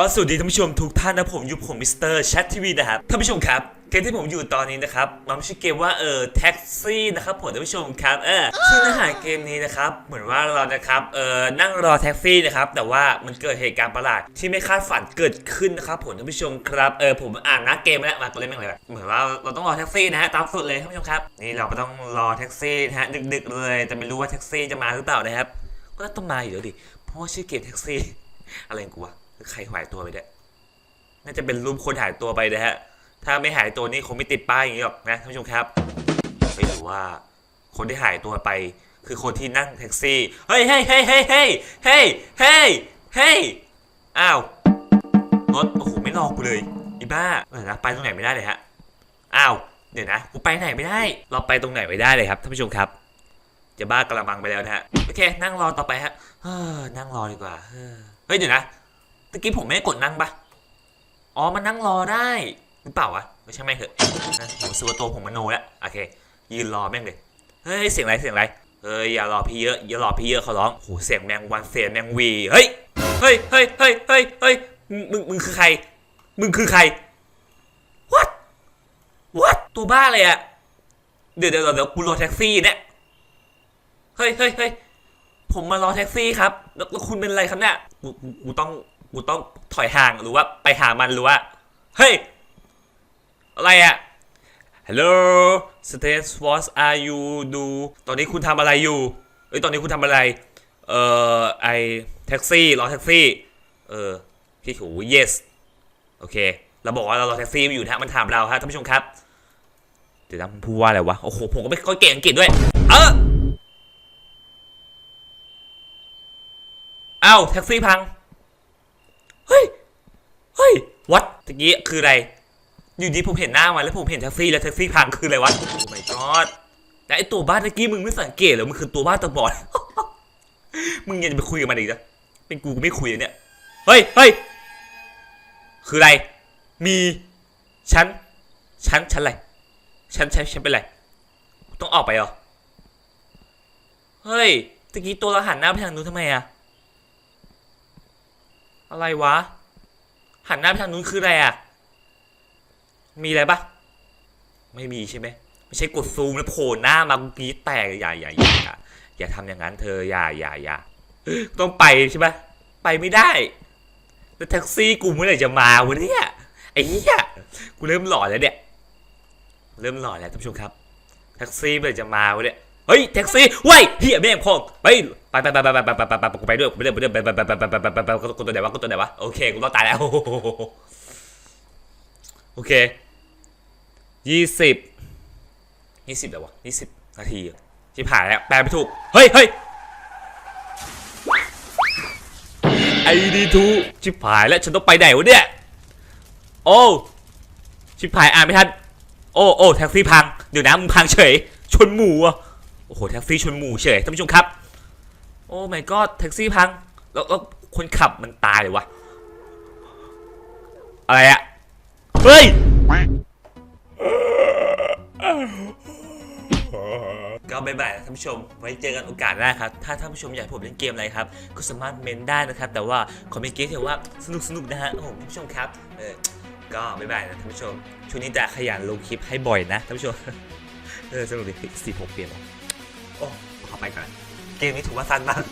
ก็สวัสดีท่านผู้ชมทุกท่านนะผมยูผมมิสเตอร์แชททีวีนะครับท่านผู้ชมครับเกมที่ผมอยู่ตอนนี้นะครับมันไม่ใช่เกมว่าเออแท็กซี่นะครับผมท่านผู้ชมครับเออซึ่งเนื้อหาเกมนี้นะครับเหมือนว่าเรานะครับเออนั่งรอแท็กซี่นะครับแต่ว่ามันเกิดเหตุการณ์ประหลาดที่ไม่คาดฝันเกิดขึ้นนะครับผมท่านผู้ชมครับเออผมอ่านน้าเกมแล้วมาตัวเล่นแม่งเลยแบบเหมือนว่าเราต้องรอแท็กซี่นะฮะตามสุดเลยท่านผู้ชมครับนี่เราก็ต้องรอแท็กซี่นะฮะดึกๆเลยแต่ไม่รู้ว่าแท็กซี่จะมาหรือเปล่านะครับก็ต้องมาอยู่แล้วดิเพราะว่าชื่อเกมแท็กซี่อะไรกูวะ ใครหายตัวไปเนี่ยน่าจะเป็นรูปคนหายตัวไปนะฮะ ถ้าไม่หายตัวนี่คงไม่ติดป้ายอย่างนี้หรอกนะท่านผู้ชมครับไม่รู้ว่าคนที่หายตัวไป คือคนที่นั่งแท็กซี่ เฮ้ยเฮ้ยเฮ้ยเฮ้ยเฮ้ยเฮ้ยเฮ้ยเฮ้ยอ้าวรถโอ้โหไม่รอกูเลยอีบ้าเออนะไปตรงไหนไม่ได้เลยฮะ อ้าว เดี๋ยวนะ กูไปไหนไม่ได้ เราไปตรงไหนไม่ได้เลยครับท่านผู้ชมครับ จะบ้ากระมังไปแล้วนะฮะ โอเค นั่งรอต่อไปฮะเฮ้อนั่งรอดีกว่า เฮ้ย เดี๋ยวนะ ตะกี้ผมไม่ได้กดนั่งปะอ๋อมันนั่งรอได้หรือเปล่าวะไม่ใช่แม่งเถอะผมซื้อว่าตัวผมมโนแล้วโอเค ยืนรอแม่งเลยเฮ้ยเสียงอะไรเสียงอะไรเฮ้ยอย่ารอพี่เยอะอย่ารอพี่เยอะเขาร้องโหเสียงแมงวันเสียงแมงวีเฮ้ยเฮ้ยเฮ้ยเฮ้ยเฮ้ยเฮ้ยมึงมึงคือใคร มึงคือใคร what what ตัวบ้าเลยอะเดี๋ยวเดี๋ยวเดี๋ยวกูรอแท็กซี่เนี่ยเฮ้ยเฮ้ยเฮ้ยผมมารอแท็กซี่ครับแล้วคุณเป็นอะไรครับเนี่ยกูกูต้อง กูต้องถอยห่างหรือว่าไปหามันหรือว่าเฮ้ยอะไรอะ Hello Stage what are you do ตอนนี้คุณทำอะไรอยู่เอ้ยตอนนี้คุณทำอะไร เอ่อไอแท็กซี่รอแท็กซี่ เออพี่ถู yes โอเคเราบอกว่าเรารอแท็กซี่อยู่นะมันถามเราฮะท่านผู้ชมครับเดี๋ยวนะพูดว่าอะไรวะ โอ้โห ผมก็ไม่ค่อยเก่งอังกฤษด้วย เออเอ้าแท็กซี่พัง เฮ้ย เฮ้ย วัดตะกี้คืออะไร อยู่ดีผมเห็นหน้ามันแล้วผมเห็นแท็กซี่แล้วแท็กซี่พังคืออะไรวะโอ้ my god แต่ไอตัวบ้านตะกี้มึงไม่สังเกตเหรอ มันคือตัวบ้านตาบอด มึงยังจะไปคุยกับมันอีกนะเป็นกูกูไม่คุยอะเนี่ย เฮ้ย เฮ้ย คืออะไร มีฉันฉันฉันอะไรฉันฉันฉันเป็นอะไร ต้องออกไปเหรอ เฮ้ย ตะกี้ตัวเราหันหน้าไปทางนู้นทำไมอะ อะไรวะ หันหน้าไปทางนู้นคืออะไรอะ มีอะไรปะไม่มีใช่ไหมไม่ใช่กดซูมแล้วโผล่หน้ามากรี๊ดแตกอย่าอย่าอย่าอย่าอย่าทำอย่างนั้นเธออย่าอย่าอย่าต้องไปใช่ปะไปไม่ได้แล้วแท็กซี่กูเมื่อไหร่จะมาวะเนี่ยไอ้เหี้ยกูเริ่มหลอนแล้วเนี่ย เริ่มหลอนแล้วท่านผู้ชมครับ แท็กซี่เมื่อไหร่จะมาวะเนี่ย เฮ้ยแท็กซี่เว้ยเฮียแม่งพองไปไปไปไปไปไปไปไปไปกูไปด้วยกูไปด้วยไปด้วยไปไปไปไปไปไปไปไปกูตัวไหนวะกูตัวไหนวะโอเคกูต้องตายแล้วโอเคยี่สิบยี่สิบแล้ววะยี่สิบนาทีที่ผ่านแล้วแปลไม่ถูกเฮ้ยเฮ้ยไอดีทูชิบหายแล้วฉันต้องไปไหนวะเนี่ยโอ้ชิบหายอ่านไม่ทันโอ้โอ้แท็กซี่พังเดี๋ยวนะมึงพังเฉยชนหมูอะ โอ้โหแท็กซี่ชนหมู่เฉยท่านผู้ชมครับ โอ้ my god แท็กซี่พังแล้วแล้วคนขับมันตายเลยวะอะไรอะเฮ้ยก็บายบายท่านผู้ชม ไว้เจอกันโอกาสหน้าครับ ถ้าท่านผู้ชมอยากผมเล่นเกมอะไรครับ ก็สามารถเมนได้นะครับ แต่ว่าขอเป็นเกมที่ว่าสนุกสนุกนะฮะโอ้โหท่านผู้ชมครับ เออ ก็บายบายนะท่านผู้ชม ช่วงนี้จะขยันลงคลิปให้บ่อยนะท่านผู้ชม เออสนุกดีสิบหกเปลี่ยน โอ้ขอไปก่อนเกมนี้ถือว่าสั้นมาก